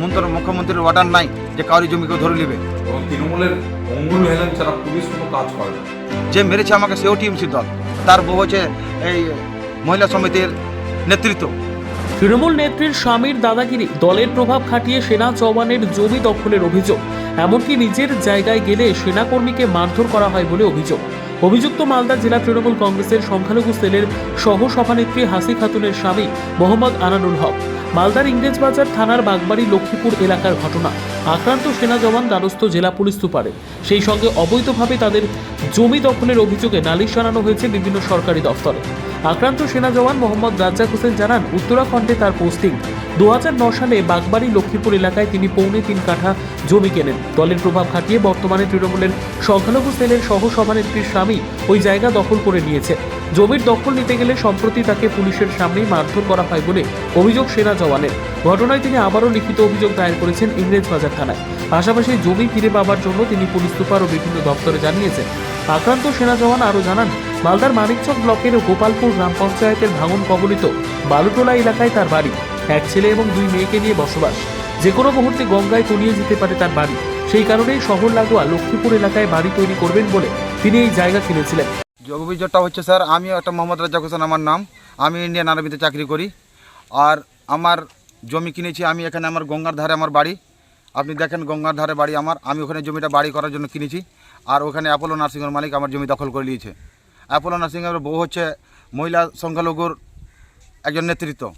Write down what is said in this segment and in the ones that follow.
মন্ত্র মুখ্যমন্ত্রীর অর্ডার নাই যে কাউরি জমিকে ধরে নেবে। এবং তৃণমূলের অঙ্গুল হেলেন ছাড়া পুলিশ কোনো কাজ করে না। যে মেরেছে আমাকে সেও টিএমসির দল। তার বউ হচ্ছে এই মহিলা সমিতির নেতৃত্ব। তৃণমূল নেত্রীর স্বামীর দাদাগিরি দলের প্রভাব খাটিয়ে সেনা জওয়ানের জমি দখলের অভিযোগ। এমনকি নিজের জায়গায় গেলে সেনাকর্মীকে মারধর করা হয় বলে অভিযোগ। অভিযুক্ত মালদা জেলা তৃণমূল কংগ্রেসের সংখ্যালঘু সেলের সহ সভানেত্রী হাসি খাতুনের স্বামী মোহাম্মদ আনানুল হক। মালদার ইংরেজবাজার থানার বাগবাড়ি লক্ষ্মীপুর এলাকার ঘটনা। আক্রান্ত সেনা জওয়ান দ্বারস্থ জেলা পুলিশ সুপারের। সেই সঙ্গে অবৈধভাবে তাদের জমি দখলের অভিযোগে নালিশ জানানো হয়েছে বিভিন্ন সরকারি দফতরে। আক্রান্ত সেনা জওয়ান মোহাম্মদ রাজ্জাক হোসেন জানান, উত্তরাখণ্ডে তার পোস্টিং। দু সালে বাগবাড়ি লক্ষ্মীপুর এলাকায় তিনি পৌনে তিন কাঠা জমি কেনেন। দলের প্রভাব খাটিয়ে বর্তমানে তৃণমূলের সংখ্যালঘু সেলের সহ সভানেত্রীর স্বামী ওই জায়গা দখল করে নিয়েছে। জমির দখল নিতে গেলে সম্প্রতি তাকে পুলিশের সামনেই মারধর করা হয় বলে অভিযোগ সেনা জওয়ানের। ঘটনায় তিনি আবারও লিখিত অভিযোগ দায়ের করেছেন ইংরেজ ইংরেজবাজার থানায়। পাশাপাশি জমি ফিরে পাবার জন্য তিনি পুলিশ সুপার ও বিভিন্ন দপ্তরে জানিয়েছেন। আক্রান্ত সেনা জওয়ান আরও জানান, মালদার মানিকচক ব্লকের গোপালপুর গ্রাম পঞ্চায়েতের ভাঙন কবলিত বালুটোলা এলাকায় তার বাড়ি। এক ছেলে এবং দুই মেয়েকে নিয়ে বসবাস। যে কোনো মুহূর্তে গঙ্গায় তলিয়ে যেতে পারে তার বাড়ি। সেই কারণেই শহর লাগোয়া লক্ষ্মীপুর এলাকায় বাড়ি তৈরি করবেন বলে তিনি এই জায়গা কিনেছিলেন। যে অভিযোগটা হচ্ছে, স্যার, আমি একটা মোহাম্মদ রাজ্জাক হোসেন আমার নাম। আমি ইন্ডিয়ান আর্মিতে চাকরি করি। আর আমার জমি কিনেছি আমি, এখানে আমার গঙ্গার ধারে আমার বাড়ি। আপনি দেখেন গঙ্গার ধারে বাড়ি আমার। আমি ওখানে জমিটা বাড়ি করার জন্য কিনেছি। আর ওখানে অ্যাপোলো নার্সিংয়ের মালিক আমার জমি দখল করে নিয়েছে। অ্যাপোলো নার্সিংহোমের বউ হচ্ছে মহিলা সংখ্যালঘুর একজন নেতৃত্ব।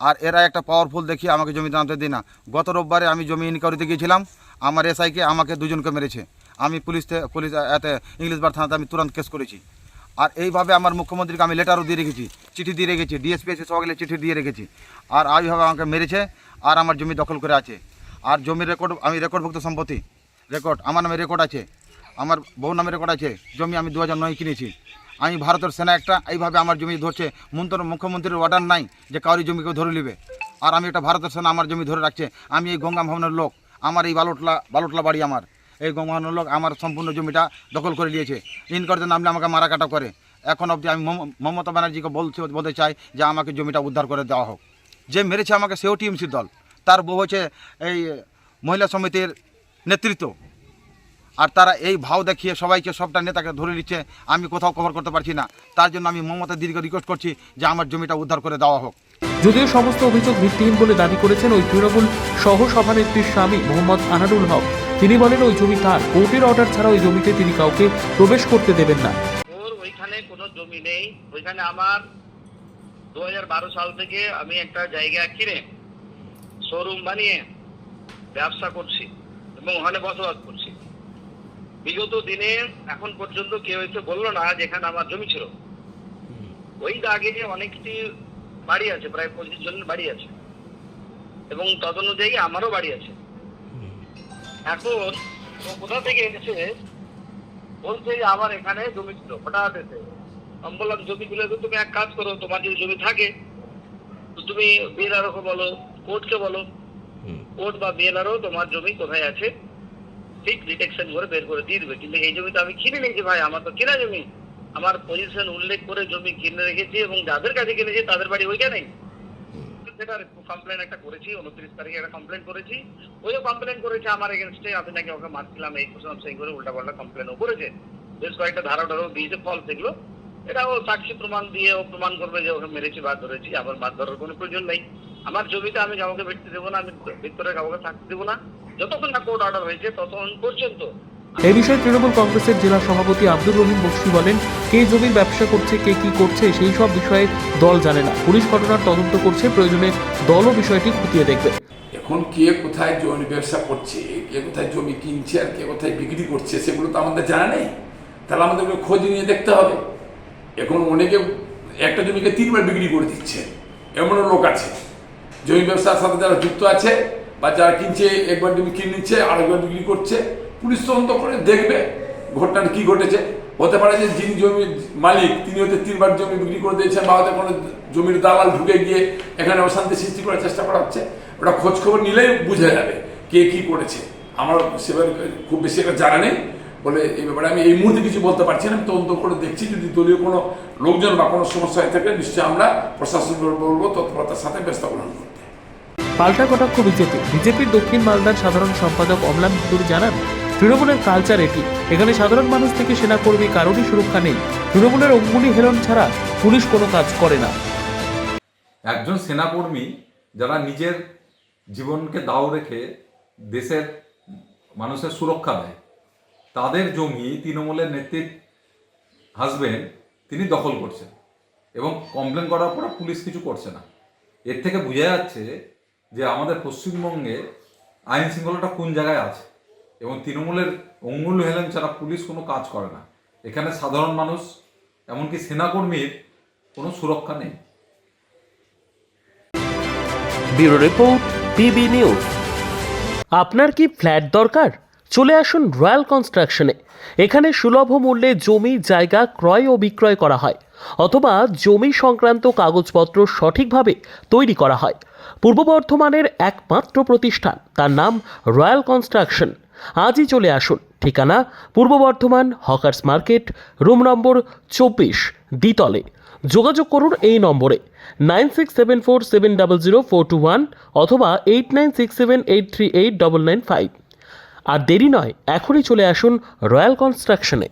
আর এরা একটা পাওয়ারফুল দেখিয়ে আমাকে জমি নামতে দিই না। গত রোববারে আমি জমি ইনকোয়ারিতে গিয়েছিলাম, আমার এসআইকে আমাকে দুজনকে মেরেছে। আমি পুলিশ থে- পুলিশ এতে ইংলিশ বার থানাতে আমি তুরন্ত কেস করেছি। আর এইভাবে আমার মুখ্যমন্ত্রীকে আমি লেটারও দিয়ে রেখেছি, চিঠি দিয়ে রেখেছি ডিএসপি এসে সকালে চিঠি দিয়ে রেখেছি। আর এইভাবে আমাকে মেরেছে, আর আমার জমি দখল করে আছে। আর জমির রেকর্ড আমি রেকর্ডভুক্ত সম্পত্তি। রেকর্ড আমার নামে রেকর্ড আছে। আমার বউ নামে রেকর্ড আছে, জমি আমি দু হাজার নয় কিনেছি। আমি ভারতের সেনা একটা, এইভাবে আমার জমি ধরছে। মন্ত্র মুখ্যমন্ত্রীর অর্ডার নাই যে কাউরি জমিকে ধরে নেবে। আর আমি একটা ভারতের সেনা আমার জমি ধরে রাখছে। আমি এই গঙ্গা ভবনের লোক। আমার এই বালুটলা বালুটলা বাড়ি আমার। এই গঙ্গা ভবনের লোক আমার সম্পূর্ণ জমিটা দখল করে নিয়েছে। ইন করতে নামলে আমাকে মারা কাটা করে। এখন অবধি আমি মম- মমতা ব্যানার্জিকে বলছি, বলতে চাই যে আমাকে জমিটা উদ্ধার করে দেওয়া হোক। যে মেরেছে আমাকে সেও টিএমসির দল। তার বউ হচ্ছে এই মহিলা সমিতির নেতৃত্ব। আর তারা এই ভাও দেখিয়ে সবাইকে সবটা নেতাকে ধরে নিচ্ছে আমি কোথাও কভার করতে পারছি না। তার জন্য আমি মমতা দিদিকে রিকোয়েস্ট করছি যে আমার জমিটা উদ্ধার করে দেওয়া হোক। যদিও সমস্ত অভিযোগ ভিত্তিহীন বলে দাবি করেছেন ওই তৃণমূল সহ সভানেত্রীর স্বামী মোহাম্মদ আনারুল হক। তিনি বলেন ওই জমি তার কোর্টের অর্ডার ছাড়া ওই জমিতে তিনি কাউকে প্রবেশ করতে দেবেন না। ওর ওইখানে কোনো জমি নেই। ওইখানে আমার দু হাজার বারো সাল থেকে আমি একটা জায়গা কিনে শোরুম বানিয়ে ব্যবসা করছি এবং ওখানে বসবাস করছি। বিগত দিনে এখন পর্যন্ত কেউ এসে বলল না যে এখানে আমার জমি ছিল। ওই দাগে অনেকটি বাড়ি আছে প্রায় পঁচিশ জনের বাড়ি আছে। এবং তদনুযায়ী আমারও বাড়ি আছে। এখন ও কোথা থেকে এসেছে বলছে যে আমার এখানে জমি ছিল হঠাৎ এসে আমি বললাম জমিগুলো তুমি এক কাজ করো তোমার যদি জমি থাকে তুমি বিএলআরও বলো কোর্টকে বলো। কোর্ট বা বিএলআরও তোমার জমি কোথায় আছে? ঠিক ডিটেকশন করে বের করে দিয়ে দেবে। কিন্তু এই জমি তো আমি কিনে নিয়েছি ভাই আমার তো কেনা জমি। আমার পজিশন উল্লেখ করে জমি কিনে রেখেছি এবং যাদের কাছে কিনেছি তাদের বাড়ি ওইখানেই সেটার কমপ্লেন একটা করেছি উনত্রিশ তারিখে একটা কমপ্লেন করেছি। ওইও কমপ্লেন করেছে আমার এগেনস্টে আমি নাকি ওকে মারছিলাম এই কুসুম সেই করে উল্টা পাল্টা কমপ্লেনও করেছে। বেশ কয়েকটা ধারা দিয়েছে ফল সেগুলো এটা ও সাক্ষী প্রমাণ দিয়ে ও প্রমাণ করবে যে ওকে মেরেছি বা ধরেছি আবার মাছ ধরার কোনো প্রয়োজন নেই। আমার জমিতে আমি কাউকে ভিত্তি দেবো না আমি ভিতরে কাউকে থাকতে দেবো না। যতক্ষণ না কোর্ট অর্ডার হয়েছে ততক্ষণ পর্যন্ত। এই বিষয়ে তৃণমূল কংগ্রেসের জেলা সভাপতি আব্দুর রহিম বক্সি বলেন কে জমির ব্যবসা করছে কে কি করছে সেই সব বিষয়ে দল জানে না। পুলিশ ঘটনার তদন্ত করছে প্রয়োজনে দলও বিষয়টি খতিয়ে দেখবে। এখন কে কোথায় জমি ব্যবসা করছে কে কোথায় জমি কিনছে আর কে কোথায় বিক্রি করছে সেগুলো তো আমাদের জানা নেই। তাহলে আমাদেরকে খোঁজ নিয়ে দেখতে হবে। এখন অনেকে একটা জমিকে তিনবার বিক্রি করে দিচ্ছে। এমনও লোক আছে। জমি ব্যবসার সাথে যারা যুক্ত আছে বা যারা কিনছে, একবার কিনে নিচ্ছে, আরেকবার বিক্রি করছে, পুলিশ তদন্ত করে দেখবে ঘটনাটা কি ঘটেছে। হতে পারে যে যিনি জমির মালিক, তিনি হয়তো তিনবার জমি বিক্রি করে দিয়েছেন বা হয়তো কোনো জমির দালাল ঢুকে গিয়ে এখানে অশান্তি সৃষ্টি করার চেষ্টা করা হচ্ছে ওটা খোঁজ খবর নিলেই বোঝা যাবে কে কি করেছে। আমার সেভাবে খুব বেশি একটা জানা নেই বলে এই ব্যাপারে আমি এই মুহূর্তে কিছু বলতে পারছি না। আমি তদন্ত করে দেখছি, যদি দলীয় কোনো লোকজন বা কোনো সমস্যা হয়ে থাকে, নিশ্চয়ই আমরা প্রশাসন বলব, তৎপরতার সাথে ব্যবস্থা গ্রহণ করতে পাল্টা কটাক্ষ বিজেপি। বিজেপির দক্ষিণ মালদার সাধারণ সম্পাদক অমলান চৌধুরী জানান, তৃণমূলের কালচার এটি। এখানে সাধারণ মানুষ থেকে সেনাকর্মী কারোরই সুরক্ষা নেই। তৃণমূলের অঙ্গুলি হেলন ছাড়া পুলিশ কোনো কাজ করে না। একজন সেনাকর্মী যারা নিজের জীবনকে দাও রেখে দেশের মানুষের সুরক্ষা দেয়, তাদের জমি তৃণমূলের নেতৃত্ব হাসবেন্ড তিনি দখল করছেন এবং কমপ্লেন করার পরে পুলিশ কিছু করছে না। এর থেকে বোঝা যাচ্ছে যে আমাদের পশ্চিমবঙ্গে আইন শৃঙ্খলাটা কোন জায়গায় আছে? এবং তৃণমূলের অঙ্গুল হেলেন ছাড়া পুলিশ কোনো কাজ করে না। এখানে সাধারণ মানুষ এমনকি সেনাকর্মীর কোনো সুরক্ষা নেই। Bureau report PB news. আপনার কি ফ্ল্যাট দরকার? চলে আসুন রয়্যাল কনস্ট্রাকশনে। এখানে সুলভ মূল্যে জমি জায়গা ক্রয় ও বিক্রয় করা হয় অথবা জমি সংক্রান্ত কাগজপত্র সঠিকভাবে তৈরি করা হয়। পূর্ব বর্ধমানের একমাত্র প্রতিষ্ঠান। তার নাম রয়্যাল কনস্ট্রাকশন। আজই চলে আসুন। ঠিকানা পূর্ব বর্ধমান হকার্স মার্কেট, রুম নম্বর চব্বিশ, দ্বিতলে। যোগাযোগ করুন এই নম্বরে nine six seven four seven double zero four two one অথবা eight nine six seven eight three eight double nine five. আর দেরি নয়, এখনই চলে আসুন রয়্যাল কনস্ট্রাকশনে।